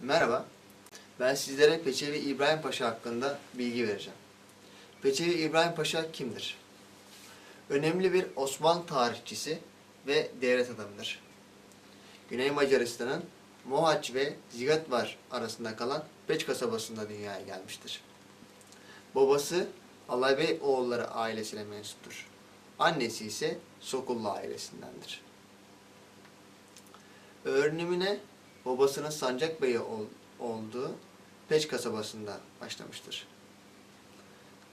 Merhaba, ben sizlere Peçevi İbrahim Paşa hakkında bilgi vereceğim. Peçevi İbrahim Paşa kimdir? Önemli bir Osmanlı tarihçisi ve devlet adamıdır. Güney Macaristan'ın Mohaç ve Zigatvar arasında kalan Beç kasabasında dünyaya gelmiştir. Babası Alaybey oğulları ailesine mensuptur. Annesi ise Sokullu ailesindendir. Öğrenimine babasının Sancak Bey'i ol- olduğu Peç kasabasında başlamıştır.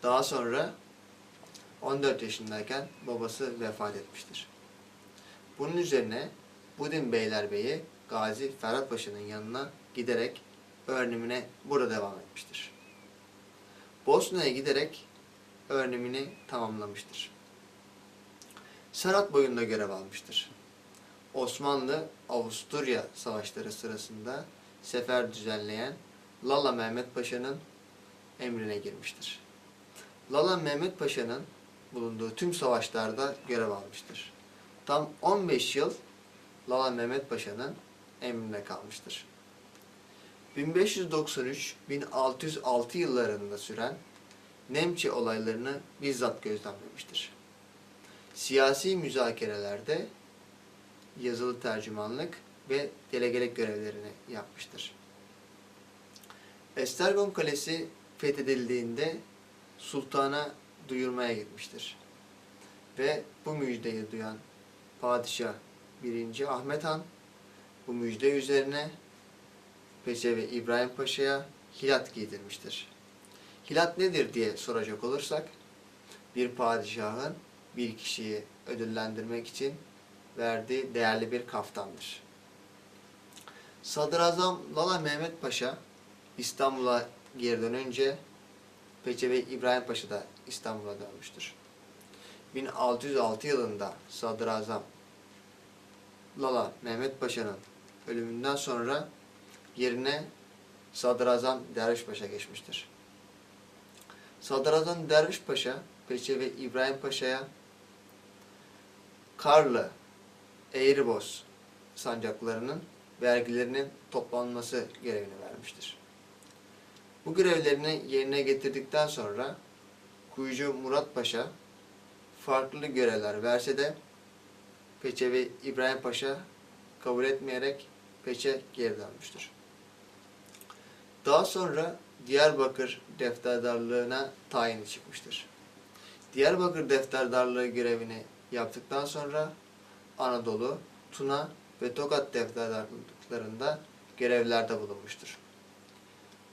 Daha sonra 14 yaşındayken babası vefat etmiştir. Bunun üzerine Budin Beylerbeyi Gazi Ferhat Paşa'nın yanına giderek öğrenimine burada devam etmiştir. Bosna'ya giderek öğrenimini tamamlamıştır. Serhat boyunda görev almıştır. Osmanlı-Avusturya savaşları sırasında sefer düzenleyen Lala Mehmet Paşa'nın emrine girmiştir. Lala Mehmet Paşa'nın bulunduğu tüm savaşlarda görev almıştır. Tam 15 yıl Lala Mehmet Paşa'nın emrinde kalmıştır. 1593-1606 yıllarında süren Nemçe olaylarını bizzat gözlemlemiştir. Siyasi müzakerelerde yazılı tercümanlık ve delegelik görevlerini yapmıştır. Estergom Kalesi fethedildiğinde sultana duyurmaya gitmiştir. Ve bu müjdeyi duyan padişah 1. Ahmet Han bu müjde üzerine Peçe ve İbrahim Paşa'ya hilat giydirmiştir. Hilat nedir diye soracak olursak bir padişahın bir kişiyi ödüllendirmek için verdiği değerli bir kaftandır. Sadrazam Lala Mehmet Paşa İstanbul'a geri dönünce Peçe ve İbrahim Paşa da İstanbul'a dönmüştür. 1606 yılında Sadrazam Lala Mehmet Paşa'nın ölümünden sonra yerine Sadrazam Derviş Paşa geçmiştir. Sadrazam Derviş Paşa, Peçe ve İbrahim Paşa'ya Karlı, Eğriboz sancaklarının vergilerinin toplanması görevini vermiştir. Bu görevlerini yerine getirdikten sonra Kuyucu Murat Paşa farklı görevler verse de Peçe ve İbrahim Paşa kabul etmeyerek Peçe geri dönmüştür. Daha sonra Diyarbakır defterdarlığına tayini çıkmıştır. Diyarbakır defterdarlığı görevini yaptıktan sonra Anadolu, Tuna ve Tokat defterdarlıklarında görevlerde bulunmuştur.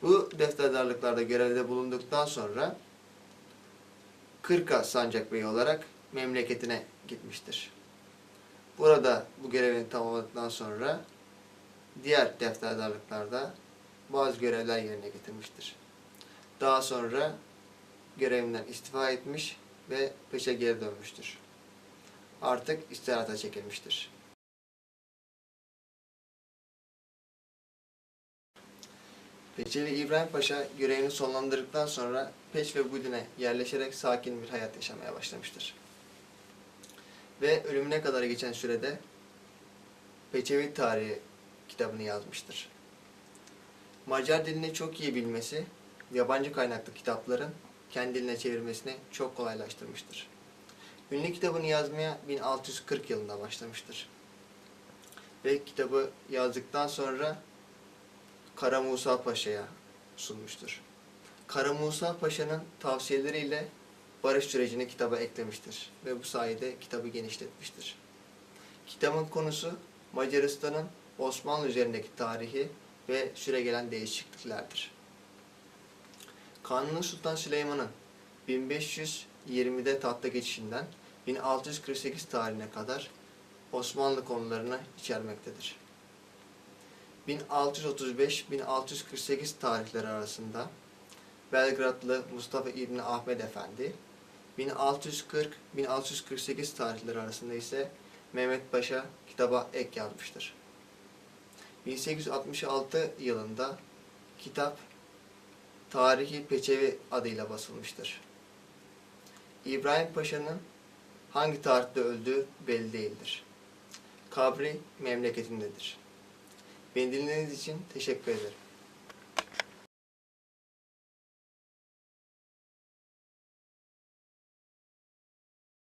Bu defterdarlıklarda görevde bulunduktan sonra Kırka Sancakbeyi olarak memleketine gitmiştir. Burada bu görevini tamamladıktan sonra diğer defterdarlıklarda bazı görevler yerine getirmiştir. Daha sonra görevinden istifa etmiş ve peşe geri dönmüştür. Artık istirahata çekilmiştir. Peçeli İbrahim Paşa görevini sonlandırdıktan sonra Peç ve Budin'e yerleşerek sakin bir hayat yaşamaya başlamıştır. Ve ölümüne kadar geçen sürede Peçevi Tarihi kitabını yazmıştır. Macar dilini çok iyi bilmesi, yabancı kaynaklı kitapların kendi diline çevirmesini çok kolaylaştırmıştır. Ünlü kitabını yazmaya 1640 yılında başlamıştır. Ve kitabı yazdıktan sonra Kara Musa Paşa'ya sunmuştur. Kara Musa Paşa'nın tavsiyeleriyle barış sürecini kitaba eklemiştir ve bu sayede kitabı genişletmiştir. Kitabın konusu Macaristan'ın Osmanlı üzerindeki tarihi ve süregelen değişikliklerdir. Kanuni Sultan Süleyman'ın 1520'de tahta geçişinden 1648 tarihine kadar Osmanlı konularını içermektedir. 1635-1648 tarihleri arasında Belgradlı Mustafa İbni Ahmet Efendi, 1640-1648 tarihleri arasında ise Mehmet Paşa kitaba ek yazmıştır. 1866 yılında kitap Tarihi Peçevi adıyla basılmıştır. İbrahim Paşa'nın hangi tarihte öldüğü belli değildir. Kabri memleketindedir. Beni dinlediğiniz için teşekkür ederim.